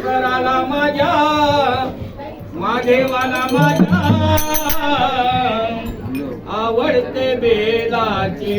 ईश्वराला माझ्या महादेवाला माझ्या. आवडते बेदाची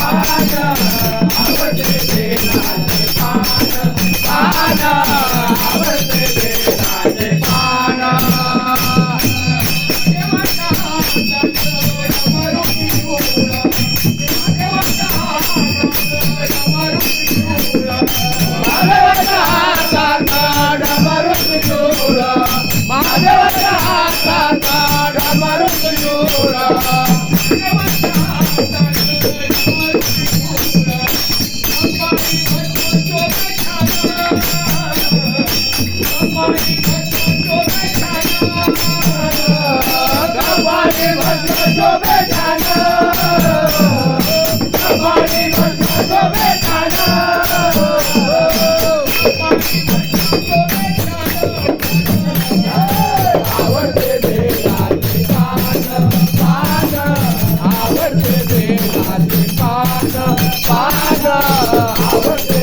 ఆజా అవజేనా Father, I will be